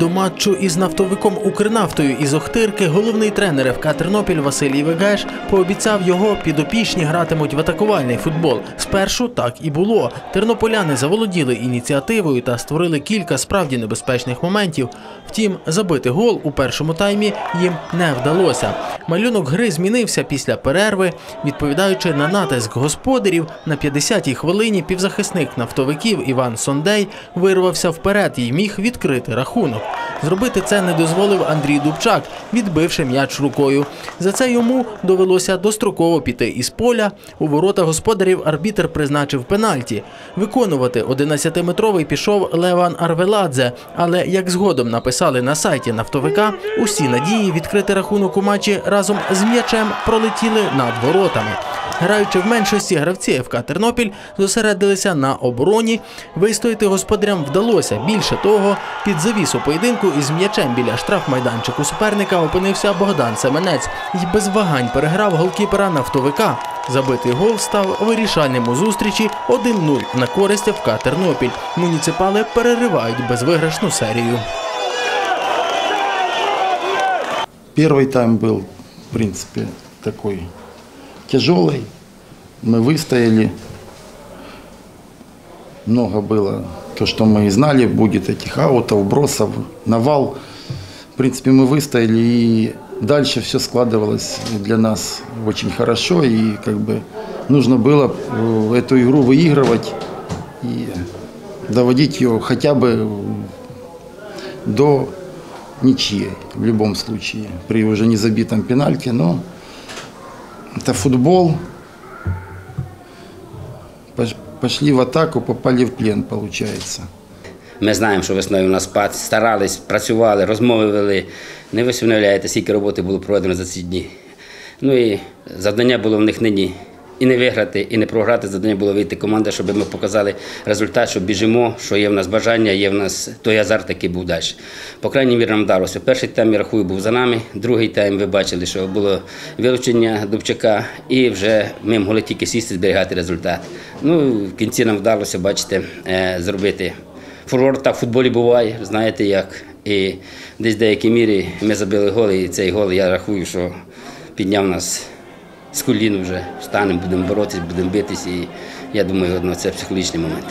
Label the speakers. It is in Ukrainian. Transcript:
Speaker 1: до матчу із нафтовиком Укрнафтою із Охтирки головний тренер ФК Тернопіль Василій Вегеш пообіцяв його підопічні гратимуть в атакувальний футбол. Спершу так і було. Тернополяни заволоділи ініціативою та створили кілька справді небезпечних моментів. Втім, забити гол у першому таймі їм не вдалося. Малюнок гри змінився після перерви, відповідаючи на натиск господарів на 50-й хвилині півзахисник нафтовиків Іван Сондей вирвався вперед і міг відкрити рахунок. Зробити це не дозволив Андрій Дубчак, відбивши м'яч рукою. За це йому довелося достроково піти із поля. У ворота господарів арбітр призначив пенальті. Виконувати 11-метровий пішов Леван Арвеладзе, але як згодом написали на сайті нафтовика, усі надії відкрити рахунок у матчі разом з м'ячем пролетіли над воротами. Граючи в меншості, гравці ФК Тернопіль зосередилися на обороні. Вистояти господарям вдалося. Більше того, під завісу поєдинку із м'ячем біля штрафмайданчику суперника опинився Богдан Семенець і без вагань переграв голкіпера нафтовика. Забитий гол став вирішальним у зустрічі 1-0 на користь ФК Тернопіль. Муніципали переривають безвиграшну серію.
Speaker 2: Первый тайм был, в принципе, такой тяжелый. Мы выстояли. Много было то, что мы и знали, будет этих аутов, бросов, навал. В принципе, мы выстояли, и дальше все складывалось для нас очень хорошо. И как бы нужно было э, эту игру выигрывать и доводить ее хотя бы до ничьей в любом случае, при уже не забитом пенальти, но это футбол. Пош- Пошли в атаку, попали в плен, получается.
Speaker 3: Ми знаємо, що весною у нас спад, старались, працювали, розмови вели. Не ви уявляєте, скільки роботи було проведено за ці дні. Ну і завдання було в них нині і не виграти, і не програти. Завдання було вийти команда, щоб ми показали результат, що біжимо, що є в нас бажання, є в нас той азарт, який був далі. По крайній мірі нам вдалося. Перший тайм, я рахую, був за нами. Другий тайм ви бачили, що було вилучення Дубчака, і вже ми могли тільки сісти, зберігати результат. Ну, в кінці нам вдалося, бачите, е, зробити Фурор так в футболі буває, знаєте як. І десь в деякій мірі ми забили гол, і цей гол, я рахую, що підняв нас з колін вже. Встанемо, будемо боротися, будемо битися. І я думаю, одно, це психологічний момент.